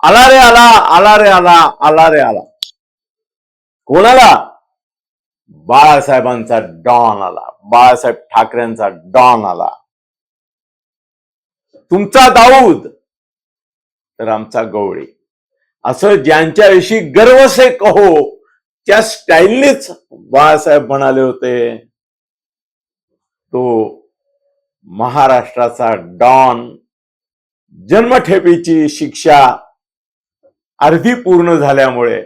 आला रे आला आला रे आला आला रे आला कोणाला बाळासाहेबांचा डॉन आला बाळासाहेब ठाकरेंचा डॉन आला तुमचा दाऊद तर आमचा गवळी असं ज्यांच्याविषयी गर्व से कहो त्या स्टाईलनेच बाळासाहेब म्हणाले होते तो महाराष्ट्राचा डॉन जन्मठेपीची शिक्षा अर्धी पूर्ण झाल्यामुळे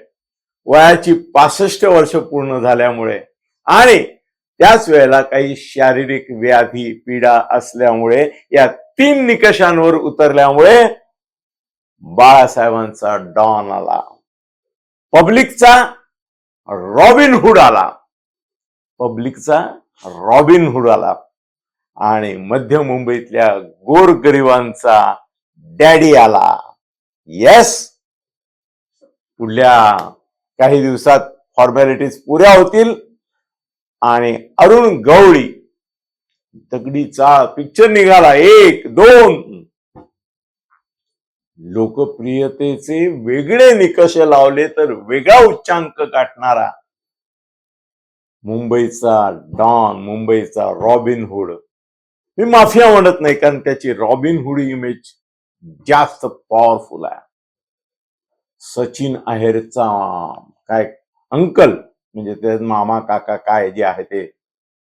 वयाची पासष्ट वर्ष पूर्ण झाल्यामुळे आणि त्याच वेळेला काही शारीरिक व्याधी पीडा असल्यामुळे या तीन निकषांवर उतरल्यामुळे बाळासाहेबांचा डॉन आला. पब्लिकचा रॉबिन हुड आला. पब्लिकचा रॉबिन हुड आला. आणि मध्य मुंबईतल्या गोरगरिबांचा डॅडी आला. येस पुढल्या काही दिवसात फॉर्मॅलिटीज पुऱ्या होतील. आणि अरुण गवळी दगडीचा पिक्चर निघाला. एक दोन. लोकप्रियतेचे वेगळे निकष लावले तर वेगळा उच्चांक गाठणारा मुंबईचा डॉन मुंबईचा रॉबिन हुड. मी माफिया म्हणत नाही कारण त्याची रॉबिन हुड इमेज जास्त पॉवरफुल आहे. सचिन आहेरचा काय अंकल म्हणजे ते मामा काका काय जे आहे ते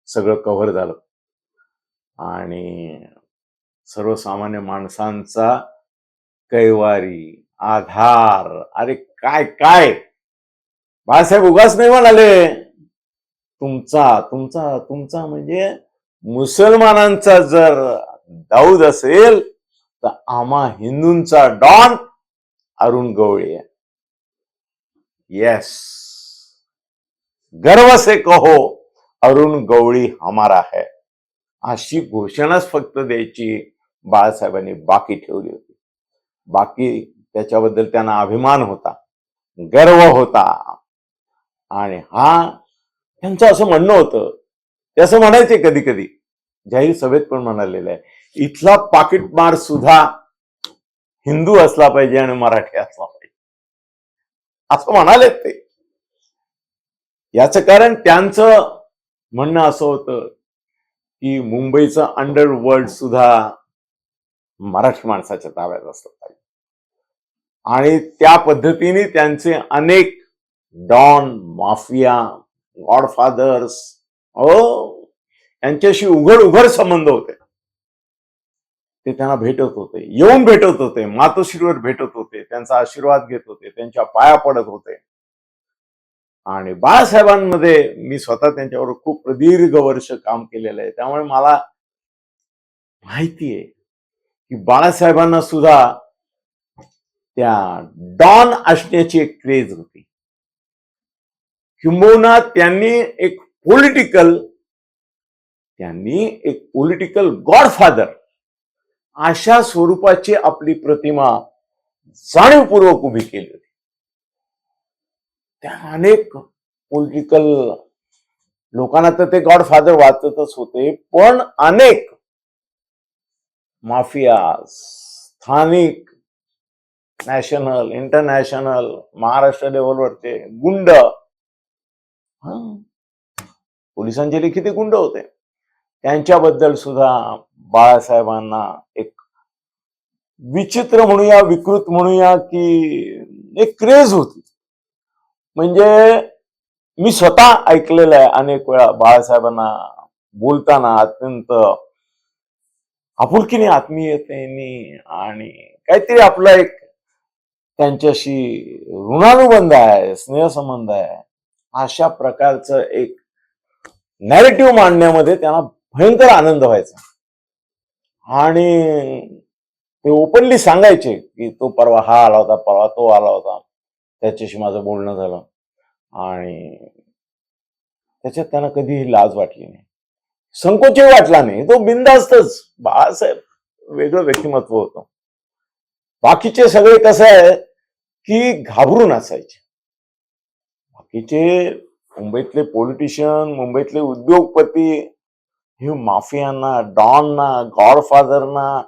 सगळं कव्हर झालं. आणि सर्वसामान्य माणसांचा कैवारी आधार अरे काय काय? बाळासाहेब उगाच नाही म्हणाले. तुमचा तुमचा तुमचा म्हणजे मुसलमानांचा जर दाऊद असेल तर आम्हा हिंदूंचा डॉन अरुण गवळी येस गर्व से कहो अरुण गवळी हमारा है. अशी घोषणाच फक्त द्यायची बाळासाहेबांनी बाकी ठेवली होती. बाकी त्याच्याबद्दल त्यांना अभिमान होता गर्व होता. आणि हा त्यांचं असं म्हणणं होतं ते असं म्हणायचे कधी कधी जाहीर सभेत पण म्हणालेलं आहे. इथला पाकिटमार सुद्धा हिंदू असला पाहिजे आणि मराठी असला पाहिजे. असं म्हणाले ते. याचं कारण त्यांचं म्हणणं असं होतं की मुंबईचं अंडरवर्ल्ड सुद्धा मराठी माणसाच्या ताब्यात असलं पाहिजे. आणि त्या पद्धतीने त्यांचे अनेक डॉन माफिया गॉडफादर्स हो यांच्याशी उघड उघड संबंध होते. ते त्यांना भेटत होते. येऊन भेटत होते मातोश्रीवर भेटत होते त्यांचा आशीर्वाद घेत होते त्यांच्या पाया पडत होते. आणि बाळासाहेबांमध्ये मी स्वतः त्यांच्यावर खूप प्रदीर्घ वर्ष काम केलेलं आहे. त्यामुळे मला माहिती आहे की बाळासाहेबांना सुद्धा त्या डॉन असण्याची एक क्रेज होती. किंबहुना त्यांनी एक पॉलिटिकल त्यांनी एक पॉलिटिकल गॉडफादर अशा स्वरूपाची आपली प्रतिमा जाणीवपूर्वक उभी केली होती त्या अनेक पोलिटिकल लोकांना तर ते गॉडफादर वाचतच होते पण अनेक माफिया स्थानिक नॅशनल इंटरनॅशनल महाराष्ट्र लेवलवरचे गुंड हं. पोलिसांचे लिखित गुंड होते त्यांच्याबद्दल सुद्धा बाळासाहेबांना एक विचित्र म्हणूया विकृत म्हणूया की एक क्रेज होती. म्हणजे मी स्वतः ऐकलेलं आहे अनेक वेळा बाळासाहेबांना बोलताना अत्यंत आपुलकीने आत्मीयतेने आणि काहीतरी आपला एक त्यांच्याशी ऋणानुबंध आहे स्नेहसंबंध आहे अशा प्रकारचं एक नॅरेटिव्ह मांडण्यामध्ये त्यांना भयंकर आनंद व्हायचा. आणि ते ओपनली सांगायचे की तो परवा हा आला होता परवा तो आला होता. त्याच्याशी माझं बोलणं झालं. आणि त्याच्यात त्यांना कधीही लाज वाटली नाही. संकोचही वाटला नाही. तो बिंदास्तच बाळासाहेब वेगळं व्यक्तिमत्व होतं. बाकीचे सगळे कसं आहे की घाबरून असायचे. बाकीचे मुंबईतले पॉलिटिशियन मुंबईतले उद्योगपती हे माफियांना डॉनना गॉडफादरना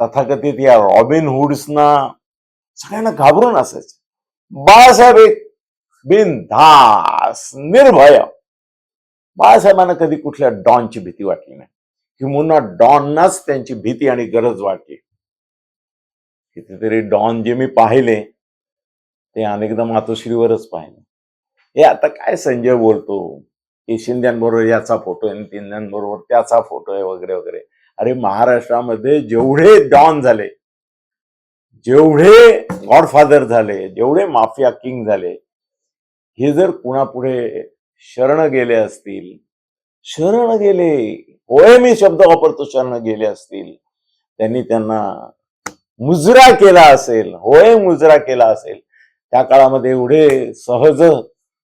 तथाकथित या रॉबिन हुड्सना सगळ्यांना घाबरून असायचं. बाळासाहेब एक बिनधास निर्भय. बाळासाहेबांना कधी कुठल्या डॉनची भीती वाटली नाही. किंवा डॉननाच त्यांची भीती आणि गरज वाटली. कितीतरी डॉन जे मी पाहिले ते अनेकदा मातोश्रीवरच पाहिले. हे आता काय संजय बोलतो? की शिंद्यांबरोबर याचा फोटो आहे शिंद्यांबरोबर त्याचा फोटो आहे वगैरे वगैरे. अरे महाराष्ट्रामध्ये जेवढे डॉन झाले जेवढे गॉडफादर झाले जेवढे माफिया किंग झाले हे जर कुणापुढे शरण गेले असतील शरण गेले होय मी शब्द वापरतो शरण गेले असतील त्यांनी त्यांना मुजरा केला असेल होय मुजरा केला असेल. त्या काळामध्ये एवढे सहज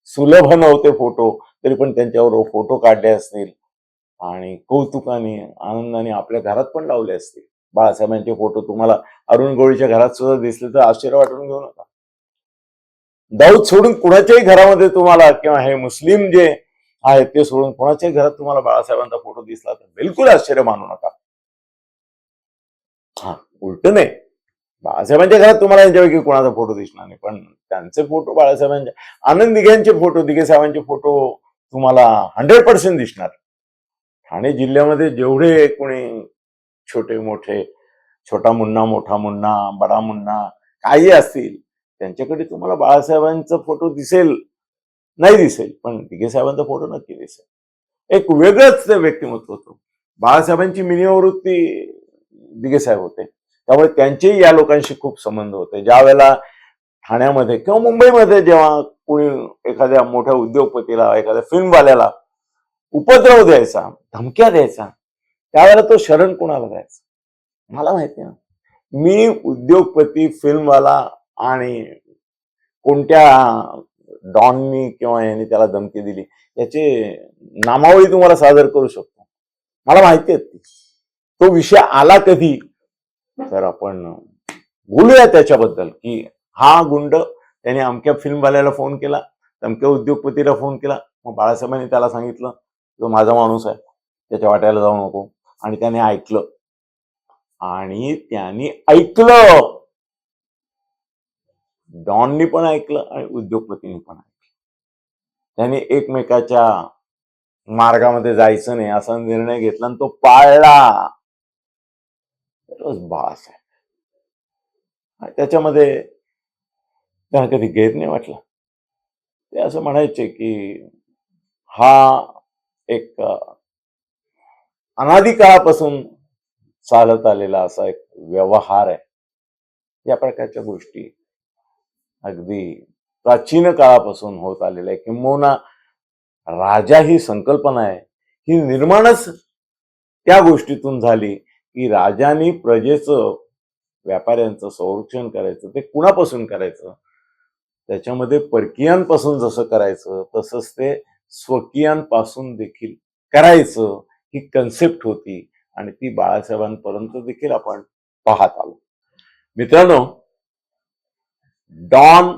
सुलभ नव्हते फोटो. तरी पण त्यांच्यावर फोटो काढले असतील आणि कौतुकाने आनंदाने आपल्या घरात पण लावले असतील. बाळासाहेबांचे फोटो तुम्हाला अरुण गोळीच्या घरात सुद्धा दिसले तर आश्चर्य वाटून घेऊ नका. दाऊद सोडून कुणाच्याही घरामध्ये तुम्हाला किंवा हे मुस्लिम जे आहेत ते सोडून कुणाच्याही घरात तुम्हाला बाळासाहेबांचा फोटो दिसला तर बिलकुल आश्चर्य मानू नका. हा उलट नाही. बाळासाहेबांच्या घरात तुम्हाला यांच्यापैकी कोणाचा फोटो दिसणार नाही. पण त्यांचे फोटो बाळासाहेबांच्या आनंद दिघ्यांचे फोटो दिघे साहेबांचे फोटो तुम्हाला हंड्रेड पर्सेंट दिसणार. ठाणे जिल्ह्यामध्ये जेवढे कोणी छोटे मोठे छोटा मुन्ना मोठा मुन्ना बडा मुन्ना काही असतील त्यांच्याकडे तुम्हाला बाळासाहेबांचा फोटो दिसेल नाही दिसेल पण दिघे साहेबांचा फोटो नक्की दिसेल. एक वेगळंच ते व्यक्तिमत्व होतं. बाळासाहेबांची मिनिवृत्ती दिघे साहेब होते. त्यामुळे त्यांचेही या लोकांशी खूप संबंध होते. ज्या वेळेला ठाण्यामध्ये किंवा मुंबईमध्ये जेव्हा कोणी एखाद्या मोठ्या उद्योगपतीला एखाद्या फिल्मवाल्याला उपद्रव द्यायचा धमक्या द्यायचा त्यावेळेला तो शरण कोणाला द्यायचा? मला माहिती ना मी उद्योगपती फिल्मवाला आणि कोणत्या डॉननी किंवा याने त्याला धमकी दिली याचे नामावळी तुम्हाला सादर करू शकतो. मला माहिती आहे तो विषय आला कधी? तर आपण बोलूया त्याच्याबद्दल की हा गुंड त्याने अमक्या फिल्मवाल्याला फोन केला अमक्या उद्योगपतीला फोन केला. मग बाळासाहेबांनी त्याला सांगितलं तो माझा माणूस आहे त्याच्या वाट्याला जाऊ नको. आणि त्याने ऐकलं. आणि त्याने ऐकलं. डॉननी पण ऐकलं आणि उद्योगपतींनी पण ऐकलं. त्याने एकमेकाच्या मार्गामध्ये जायचं नाही असा निर्णय घेतला आणि तो पाळला. बाळासाहेब. त्याच्यामध्ये त्यांना कधी गैर नाही वाटला. ते असं म्हणायचे की हा एक अनादी काळापासून चालत आलेला असा एक व्यवहार आहे. या प्रकारच्या गोष्टी अगदी प्राचीन काळापासून होत आलेल्या आहे किंबहुना राजा ही संकल्पना आहे. ही निर्माणच त्या गोष्टीतून झाली की राजानी प्रजेचं व्यापाऱ्यांचं संरक्षण करायचं ते कुणापासून करायचं? त्याच्यामध्ये परकीयांपासून जसं करायचं तसंच ते स्वकीयांपासून देखील करायचं ही कन्सेप्ट होती आणि ती बाळासाहेबांपर्यंत देखील आपण पाहत आलो. मित्रांनो डॉन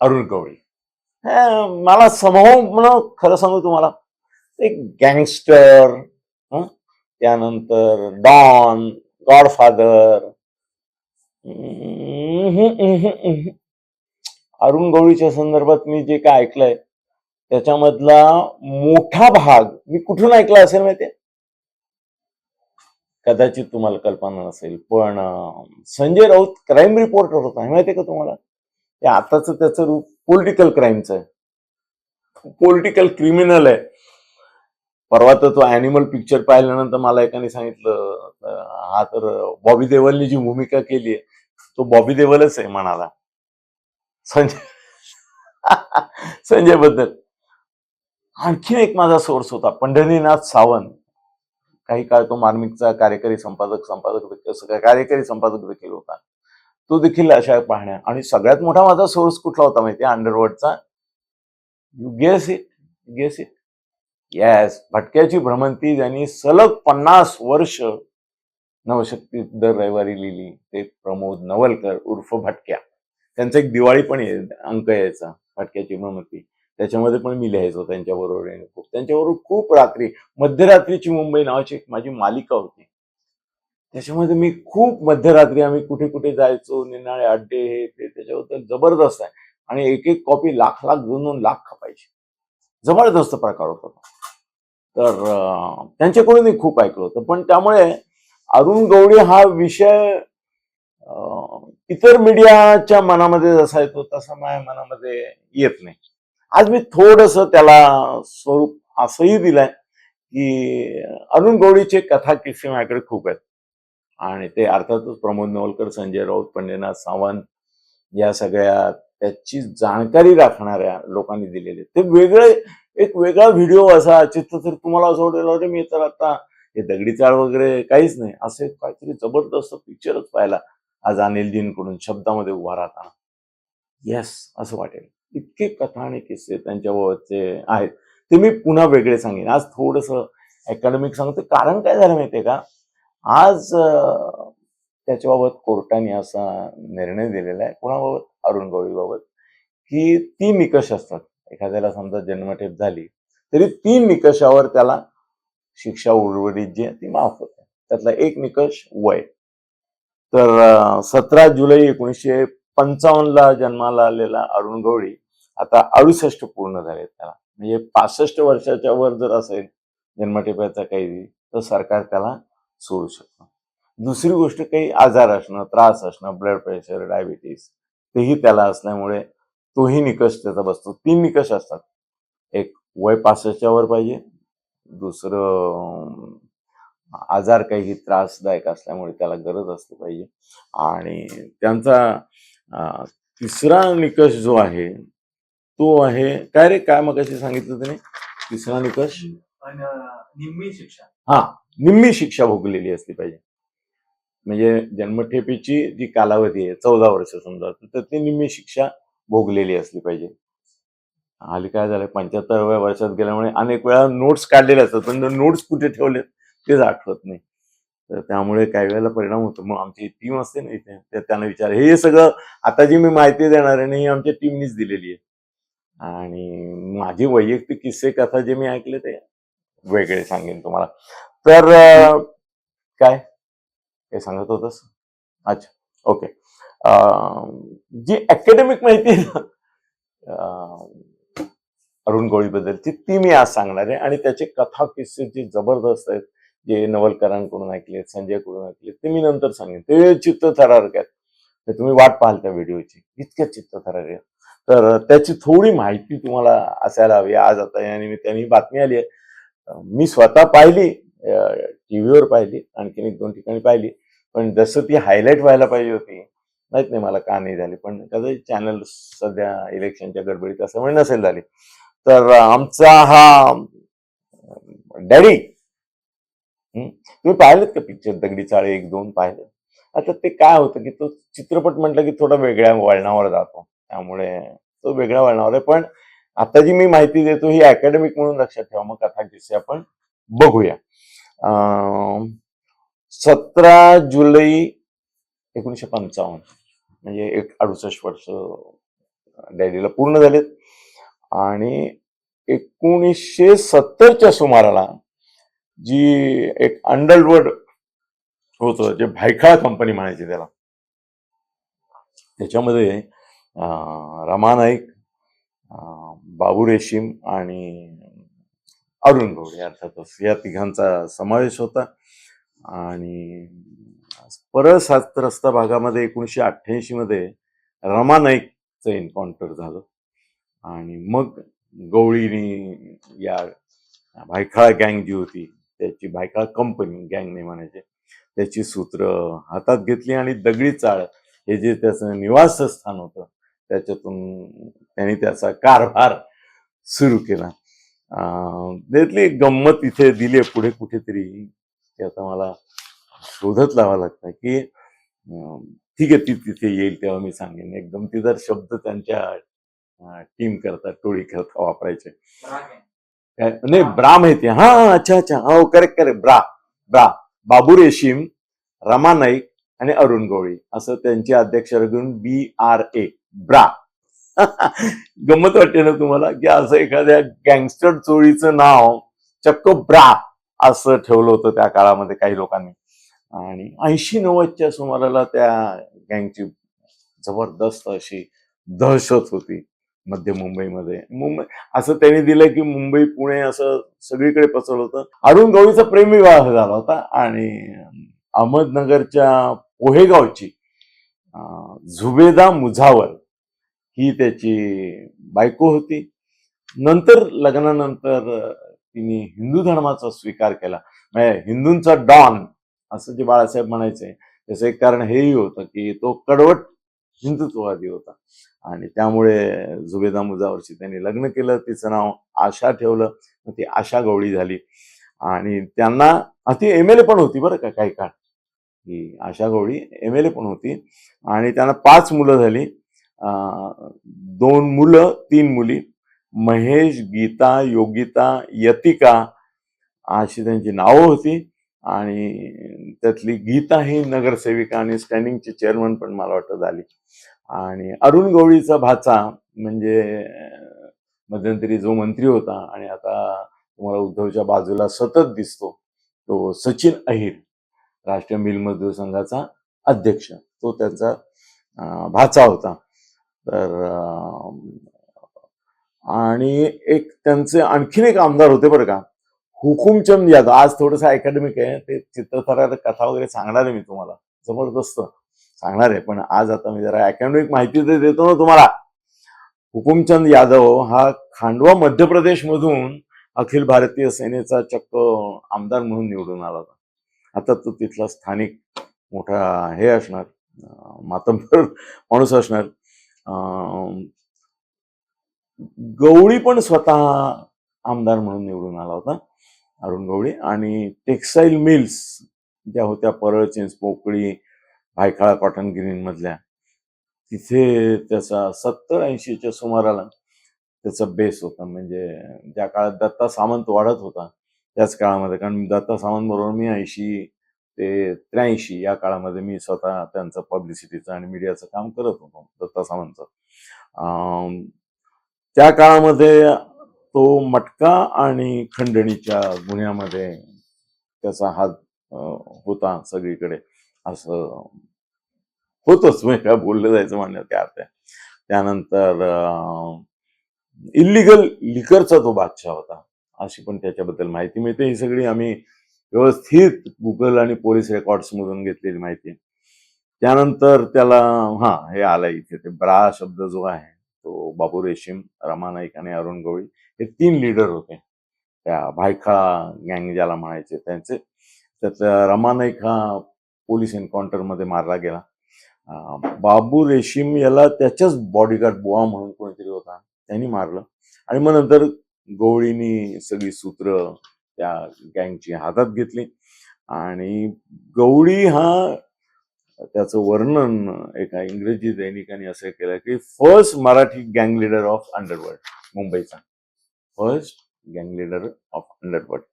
अरुण गवळी मला समूह म्हणून खरं सांगू तुम्हाला एक गँगस्टर त्यानंतर डॉन गॉडफादर अरुण गवळीच्या संदर्भात मी जे काय ऐकलंय त्याच्यामधला मोठा भाग मी कुठून ऐकला असेल माहितीये? कदाचित तुम्हाला कल्पना नसेल पण संजय राऊत क्राईम रिपोर्टर होता. माहितीये का तुम्हाला? ते आताच त्याचं रूप पोलिटिकल क्राईमचं आहे. पोलिटिकल क्रिमिनल आहे. परवा तर तो अॅनिमल पिक्चर पाहिल्यानंतर मला एकाने सांगितलं हा तर बॉबी देवलनी जी भूमिका केली आहे तो बॉबी देवलच आहे म्हणाला संजय संजयबद्दल आणखीन एक माझा सोर्स होता पंढरीनाथ सावंत. काही काळ तो मार्मिकचा कार्यकारी संपादक संपादक कार्यकारी संपादक देखील होता. तो देखील अशा पाहण्या. आणि सगळ्यात मोठा माझा सोर्स कुठला होता माहिती अंडरवर्डचा you guess it guess it yes भटक्याची भ्रमंती ज्यांनी सलग पन्नास वर्ष नवशक्ती दर रविवारी लिहिली ते प्रमोद नवलकर उर्फ भटक्या. त्यांचा एक दिवाळी पण अंक यायचा फाटक्याची म्हणून ती त्याच्यामध्ये पण मी लिहायचो त्यांच्याबरोबर खूप. त्यांच्याबरोबर खूप रात्री मध्यरात्रीची मुंबई नावाची एक माझी मालिका होती. त्याच्यामध्ये मी खूप मध्यरात्री आम्ही कुठे कुठे जायचो निनाळे अड्डे हे ते त्याच्याबद्दल जबरदस्त आहे. आणि एक एक कॉपी लाख लाख दोन दोन लाख खपायची. जबरदस्त प्रकार होता तो. तर त्यांच्याकडूनही खूप ऐकलं होतं. पण त्यामुळे अरुण गवळी हा विषय इतर मीडियाच्या मनामध्ये जसा येतो तसा माझ्या मनामध्ये येत नाही. आज मी थोडस त्याला स्वरूप असंही दिलंय की अरुण गवळीचे कथा किस्से माझ्याकडे खूप आहेत. आणि ते अर्थातच प्रमोद नवलकर संजय राऊत पंडितनाथ सावंत या सगळ्या त्याची जाणकारी राखणाऱ्या लोकांनी दिलेले ते वेगळे एक वेगळा व्हिडिओ असा चित्र तर तुम्हाला असं वाटेल अरे मी तर आता हे दगडी चाळ वगैरे काहीच नाही. असे काहीतरी जबरदस्त पिक्चरच पाहिला. आज अनिलजींकडून शब्दामध्ये उभा राहताना. येस असं वाटेल. इतके कथा आणि किस्से त्यांच्याबाबतचे आहेत. ते मी पुन्हा वेगळे सांगेन. आज थोडस अकॅडमिक सांगतो कारण काय झालं माहितीये का? आज त्याच्याबाबत कोर्टाने असा निर्णय दिलेला आहे. कोणाबाबत? अरुण गवळीबाबत. की तीन निकष असतात. एखाद्याला समजा जन्मठेप झाली तरी तीन निकषावर त्याला शिक्षा उर्वरित जी आहे ती माफ होते. त्यातला एक निकष वय. तर सतरा जुलै एकोणीसशे पंचावन्नला जन्माला आलेला अरुण गवळी आता अडुसष्ट पूर्ण झाले त्याला. म्हणजे पासष्ट वर्षाच्या वर जर असेल जन्मठेप्याचा काही तर सरकार त्याला सोडू शकतो. दुसरी गोष्ट काही आजार असणं त्रास असणं ब्लड प्रेशर डायबिटीस तेही त्याला असल्यामुळे तोही निकष त्याचा बसतो. तीन निकष असतात. एक वय पासष्टच्या वर पाहिजे दुसरं आजार काही त्रासदायक असल्यामुळे त्याला गरज असली पाहिजे. आणि त्यांचा तिसरा निकष जो आहे तो आहे काय रे काय मग सांगितलं त्याने? तिसरा निकष? निम्मी शिक्षा. हा निम्मी शिक्षा भोगलेली असली पाहिजे. म्हणजे जन्मठेपीची जी कालावधी आहे चौदा वर्ष समजा तर त्यातली निम्मी शिक्षा भोगलेली असली पाहिजे. हल्ली काय झालं पंच्याहत्तराव्या वर्षात गेल्यामुळे अनेक वेळा नोट्स काढलेले असतात पण नोट्स कुठे ठेवलेत? तेच आठवत नाही. तर त्यामुळे काही वेळेला परिणाम होतो. मग आमची टीम असते ना इथे तर त्यांना विचार हे सगळं आता जी मी माहिती देणार आहे ना ही आमच्या टीमनीच दिलेली आहे. आणि माझी वैयक्तिक किस्से कथा जे मी ऐकले ते वेगळे सांगेन तुम्हाला. तर काय? काय सांगत होतस? अच्छा ओके जी अकॅडमिक माहिती आहे ना अरुण गवळीबद्दलची ती मी आज सांगणार आहे. आणि त्याचे कथा किस्से जे जबरदस्त आहेत जे नवलकरांकडून ऐकले संजयकडून ऐकले ते मी नंतर सांगेन. ते चित्त थरारक आहेत. तर तुम्ही वाट पाहाल त्या व्हिडिओची. इतक्या चित्त थरारक आहेत. तर त्याची थोडी माहिती तुम्हाला असायला हवी. आज आता या निमित्ताने ही बातमी आली आहे. मी स्वतः पाहिली टीव्हीवर पाहिली आणखीन एक दोन ठिकाणी पाहिली. पण जसं ती हायलाईट व्हायला पाहिजे होती माहीत नाही मला का नाही झाली. पण कदाचित चॅनल सध्या इलेक्शनच्या गडबडीत असल्यामुळे नसेल झाली. तर आमचा हा डॅडी तुम्ही पाहिलेत का पिक्चर दगडी चाळे एक दोन पाहिले आता ते काय होतं की तो चित्रपट म्हटलं की थोडा वेगळ्या वळणावर जातो. त्यामुळे तो वेगळ्या वळणावर आहे. पण आता जी मी माहिती देतो ही अकॅडमिक म्हणून लक्षात ठेवा. मग कथा किस्से आपण बघूया. सतरा जुलै एकोणीशे पंचावन्न म्हणजे एक अडुसष्ट वर्ष डॅडीला पूर्ण झालेत. आणि एकोणीसशे सत्तरच्या सुमाराला जी एक अंडरवर्ड होतं जे भायखळा कंपनी म्हणायची त्याला. त्याच्यामध्ये रमा नाईक बाबू रेशीम आणि अरुण गवडे अर्थातच या तिघांचा समावेश होता. आणि परस रस्ता भागामध्ये एकोणीसशे अठ्ठ्याऐंशी मध्ये रमा नाईकचं एन्काउंटर झालं. आणि मग गवळीनी या भायखळा गँग जी होती त्याची बायका कंपनी गँग नाही म्हणायचे. त्याची सूत्र हातात घेतली आणि दगडी चाळ हे जे त्याचं निवासस्थान होतं त्याच्यातून त्यांनी त्याचा कारभार सुरू केला. त्यातली एक गंमत इथे दिली आहे पुढे कुठेतरी ते आता मला शोधत लावा लागतं की ठीक आहे ती तिथे येईल तेव्हा मी सांगेन. एक गमतीदार शब्द त्यांच्या टीम करता टोळी करता वापरायचे. नाही ब्रा माहिती हा अच्छा अच्छा. हो करेक्ट करेक्ट ब्रा ब्रा. बाबू रेशीम रमा नाईक आणि अरुण गवळी असं त्यांची अध्यक्ष घेऊन बी आर ए ब्रा. गंमत वाटते ना तुम्हाला? की असं एखाद्या गँगस्टर चोळीचं नाव चक्क ब्रा असं ठेवलं होतं त्या काळामध्ये काही लोकांनी. आणि ऐंशी नव्वदच्या सुमाराला त्या गँगची जबरदस्त अशी दहशत होती. मध्य मुंबईमध्ये. मुंबई असं त्यांनी दिलं की मुंबई पुणे असं सगळीकडे पसरलं होतं. अरुण गवळीचा प्रेमविवाह झाला होता आणि अहमदनगरच्या पोहेगावची झुबेदा मुझावर ही त्याची बायको होती. नंतर लग्नानंतर तिने हिंदू धर्माचा स्वीकार केला. म्हणजे हिंदूंचा डॉन असं जे बाळासाहेब म्हणायचे. त्याचं एक कारण हेही होतं की तो कडवट हिंदुत्ववादी होता. आणि त्यामुळे जुबेदा मुजावरशी त्यांनी लग्न केलं. तिचं नाव आशा ठेवलं. ती आशा गवळी झाली. आणि त्यांना ती एम एल ए पण होती बरं का काही काळ. ही आशा गवळी एम एल ए पण होती. आणि त्यांना पाच मुलं झाली. दोन मुलं तीन मुली. महेश गीता योगिता यतिका अशी त्यांची नावं होती. आणि त्यातली गीता ही नगरसेविका आणि स्टँडिंगची चेअरमन पण मला वाटतं झाली. आणि अरुण गवळीचा भाचा म्हणजे मध्यंतरी जो मंत्री होता आणि आता तुम्हाला उद्धवच्या बाजूला सतत दिसतो तो सचिन अहिर राष्ट्रीय मिल मजदूर संघाचा अध्यक्ष. तो त्यांचा भाचा होता. तर आणि एक त्यांचे आणखीन एक आमदार होते बरं का हुकुमचंद यादव. आज थोडंसं अकॅडमिक आहे ते चित्रथरार कथा वगैरे सांगणार आहे मी तुम्हाला. जबरदस्त. सांगणार आहे पण आज आता मी जरा अकॅडमिक माहिती तर देतो ना तुम्हाला. हुकुमचंद यादव हा खांडवा मध्य प्रदेश मधून अखिल भारतीय सेनेचा चक्क आमदार म्हणून निवडून आला होता. आता तो तिथला स्थानिक मोठा हे असणार मातंबर माणूस असणार. गवळी पण स्वतः आमदार म्हणून निवडून आला होता अरुण गवळी. आणि टेक्सटाईल मिल्स ज्या होत्या परळ चिंचपोकळी भायखळा कॉटन ग्रीन मधल्या तिथे त्याचा सत्तर ऐंशीच्या सुमाराला त्याचा बेस होता. म्हणजे ज्या काळात दत्ता सामंत वाढत होता त्याच काळामध्ये. कारण दत्ता सामंत बरोबर मी ऐंशी ते त्र्याऐंशी या काळामध्ये मी स्वतः त्यांचं पब्लिसिटीचं आणि मीडियाचं काम करत होतो दत्ता सामंतचं अं, त्या काळामध्ये तो मटका आणि खंडणीच्या गुन्ह्यामध्ये त्याचा हात होता सगळीकडे. असं होतच. म्हणजे काय बोललं जायचं म्हणण्यात काय अर्थ त्यानंतर इलिगल लिकरचा तो बादशाह होता. अशी पण त्याच्याबद्दल माहिती मिळते. ही सगळी आम्ही व्यवस्थित गुगल आणि पोलीस रेकॉर्ड्स मधून घेतलेली माहिती. त्यानंतर त्याला हा हे आलं इथे. ते ब्रा शब्द जो आहे तो बाबू रेशीम रमा नाईक आणि अरुण गवळी हे तीन लीडर होते. त्या भायखळा गँग ज्याला म्हणायचे त्यांचे. त्यात रमा नाईक हा पोलीस एन्काउंटरमध्ये मारला गेला. बाबू रेशीम याला त्याच्याच बॉडीगार्ड बुवा म्हणून कोणीतरी होता त्यांनी मारलं. आणि मग नंतर गवळीनी सगळी सूत्र त्या गँगची हातात घेतली. आणि गवळी हा त्याचं वर्णन एका इंग्रजी दैनिकाने असं केलं की फर्स्ट मराठी गँग लिडर ऑफ अंडरवर्ल्ड मुंबईचा. फर्स्ट गँग लिडर ऑफ अंडरवर्ल्ड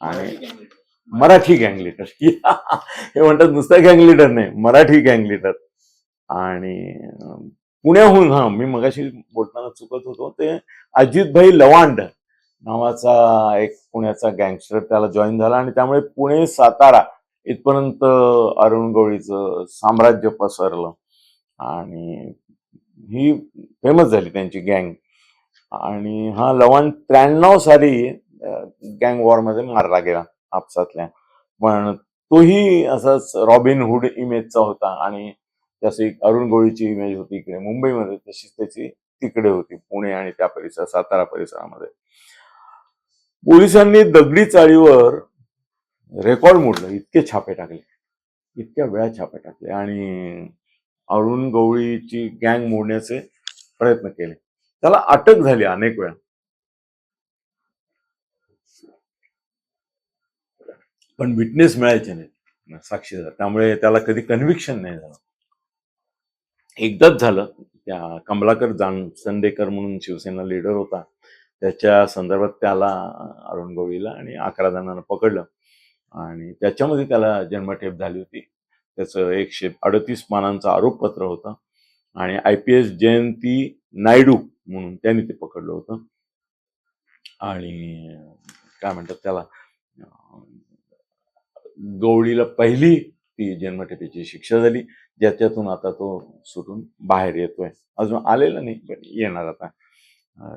आणि मराठी गँग लिडर हे म्हणतात नुसतं गँग लिडर नाही मराठी गँग लिडर आणि पुण्याहून हा मी मगाशी बोलताना चुकत होतो ते अजितभाई लवांड नावाचा एक पुण्याचा गँगस्टर त्याला जॉईन झाला आणि त्यामुळे पुणे सातारा इथपर्यंत अरुण गवळीचं साम्राज्य पसरलं. आणि ही फेमस झाली त्यांची गँग आणि हा लवांड त्र्याण्णव साली गँग वॉरमध्ये मारला गेला. आपसातल्या. पण तोही असाच रॉबिन हुड इमेजचा होता आणि जशी अरुण गवळीची इमेज होती इकडे मुंबईमध्ये तशीच त्याची तिकडे होती पुणे आणि त्या परिसर सातारा परिसरामध्ये. पोलिसांनी दगडी चाळीवर रेकॉर्ड मोडलं इतके छापे टाकले इतक्या वेळा छापे टाकले आणि अरुण गवळीची गँग मोडण्याचे प्रयत्न केले. त्याला अटक झाली अनेक वेळा. पण विटनेस मिळायचे नाहीत. साक्षीदार त्यामुळे त्याला कधी कन्व्हिक्शन नाही झालं. एकदाच झालं. त्या कमलाकर जान संडेकर म्हणून शिवसेना लीडर होता. त्याच्या संदर्भात त्याला अरुण गवळीला आणि अकरा जणांना पकडलं. आणि त्याच्यामध्ये त्याला जन्मठेप झाली होती. त्याचं एकशे अडतीस पानांचं आरोपपत्र होतं. आणि I P S Jayanti Naidu म्हणून त्यांनी ते पकडलं होतं. आणि काय म्हणतात त्याला? गवळीला पहिली ती जन्मठेपेची शिक्षा झाली. ज्याच्यातून आता तो सुटून बाहेर येतोय. अजून आलेला नाही पण येणार आता.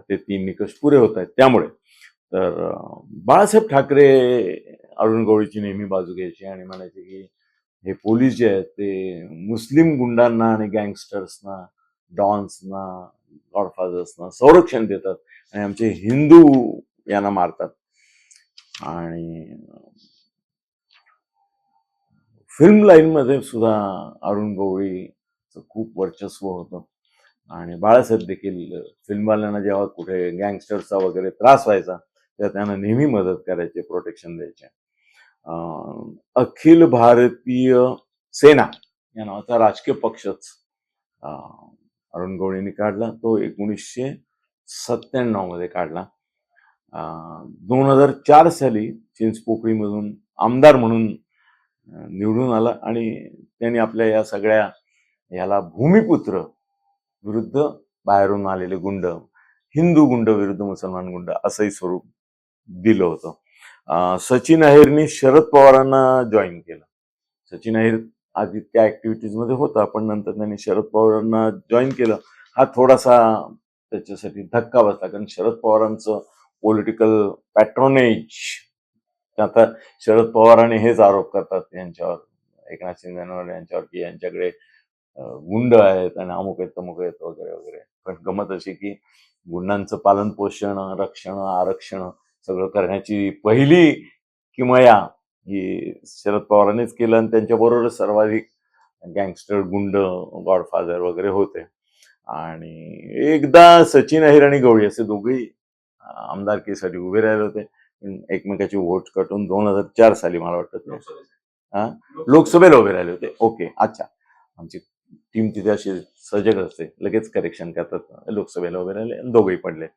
ते तीन निकष पुरे होत आहेत. त्यामुळे तर बाळासाहेब ठाकरे अरुण गवळीची नेहमी बाजू घ्यायची आणि म्हणायचे की हे पोलीस जे आहेत ते मुस्लिम गुंडांना आणि गँगस्टर्सना डॉन्सना गॉडफादर्सना संरक्षण देतात आणि आमचे हिंदू यांना मारतात. आणि फिल्म लाईनमध्ये सुद्धा अरुण गवळीचं खूप वर्चस्व होतं. आणि बाळासाहेब देखील फिल्मवाल्यांना जेव्हा कुठे गँगस्टरचा वगैरे त्रास व्हायचा तेव्हा त्यांना नेहमी मदत करायचे प्रोटेक्शन द्यायचे. अखिल भारतीय सेना या नावाचा राजकीय पक्षच अरुण गवळींनी काढला. तो एकोणीसशे सत्त्याण्णवमध्ये काढला दोन हजार चार साली चिंचपोकळीमधून आमदार म्हणून निवडून आला आणि त्यांनी आपल्या या सगळ्या याला भूमिपुत्र विरुद्ध बाहेरून आलेले गुंड हिंदू गुंड विरुद्ध मुसलमान गुंड असंही स्वरूप दिलं होतं. सचिन अहिरनी शरद पवारांना जॉईन केलं. सचिन अहिर आधी त्या ऍक्टिव्हिटीजमध्ये होता पण नंतर त्यांनी शरद पवारांना जॉईन केलं. हा थोडासा त्याच्यासाठी धक्का बसला कारण शरद पवारांचं पॉलिटिकल पॅट्रोनेज आता शरद पवारांनी हेच आरोप करतात यांच्यावर एकनाथ शिंदेवर यांच्यावर की यांच्याकडे गुंड आहेत आणि अमुक आहेत तमुक आहेत वगैरे वगैरे. पण गमत अशी की गुंडांचं पालन पोषण रक्षण आरक्षण सगळं करण्याची पहिली किमया ही शरद पवारांनीच केलं आणि त्यांच्याबरोबरच सर्वाधिक गँगस्टर गुंड गॉडफादर वगैरे होते. आणि एकदा सचिन अहिर आणि गवळी असे दोघेही आमदारकीसाठी उभे राहिले होते. एकमेकाची वोट कटून दोन हजार चार साली मला वाटतं लोकसभेला उभे राहिले होते. ओके अच्छा. आमची टीम तिथे अशी सजग असते. लगेच करेक्शन करतात. लोकसभेला उभे राहिले दोघेही पडले.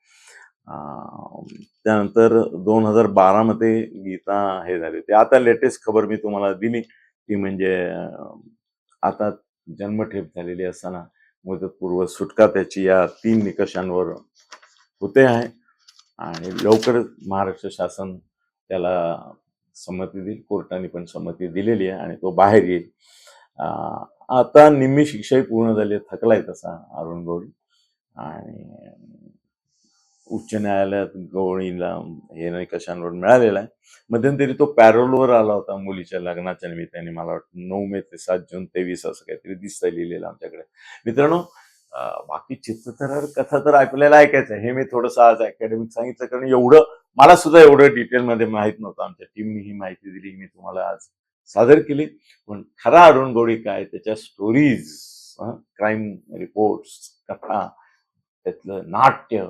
त्यानंतर दोन हजार बारा मध्ये गीता हे झाले ते आता लेटेस्ट खबर मी तुम्हाला दिली ती म्हणजे आता जन्मठेप झालेली असताना मुदतपूर्व सुटका त्याची या तीन निकषांवर होते आहे. आणि लवकरच महाराष्ट्र शासन त्याला संमती देईल. कोर्टाने पण संमती दिलेली आहे आणि तो बाहेर येईल. आता निम्मी शिक्षाही पूर्ण झाली थकलाय तसा अरुण गवळी आणि उच्च न्यायालयात गवळीला हे नाही कशांवर मिळालेला आहे. मध्यंतरी तो पॅरोलवर आला होता मुलीच्या लग्नाच्या निमित्ताने. मला वाटतं नऊ मे ते सात जून तेवीस असं काहीतरी दिसता लिहिलेलं आमच्याकडे. मित्रांनो बाकी चित्रथरार कथा तर आपल्याला ऐकायचं हे मी थोडंसं आज अकॅडमिक सांगितलं कारण एवढं मला सुद्धा एवढं डिटेलमध्ये माहीत नव्हतं. आमच्या टीमनी ही माहिती दिली मी तुम्हाला आज सादर केली. पण खरा अरुण गवळी काय? त्याच्या स्टोरीज क्राईम रिपोर्ट्स कथा त्यातलं नाट्य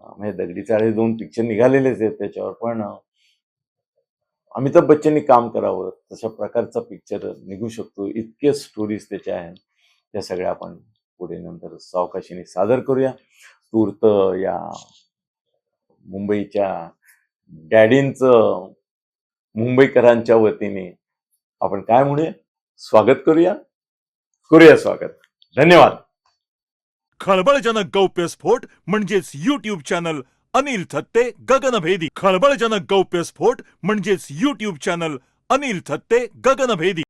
म्हणजे दगडी चाळे दोन पिक्चर निघालेलेच आहेत त्याच्यावर. पण अमिताभ बच्चननी काम करावं तशा प्रकारचा पिक्चर निघू शकतो. इतके स्टोरीज त्याच्या आहेत. त्या सगळ्या आपण पुढे नंतर सावकाशीने सादर करूया. तूर्त या मुंबईच्या डॅडींचं मुंबईकरांच्या वतीने आपण काय म्हणूया? स्वागत करूया. करूया स्वागत. धन्यवाद. खळबळजनक गौप्यस्फोट म्हणजेच युट्यूब चॅनल अनिल थत्ते गगनभेदी. खळबळजनक गौप्यस्फोट म्हणजेच युट्यूब चॅनल अनिल थत्ते गगनभेदी.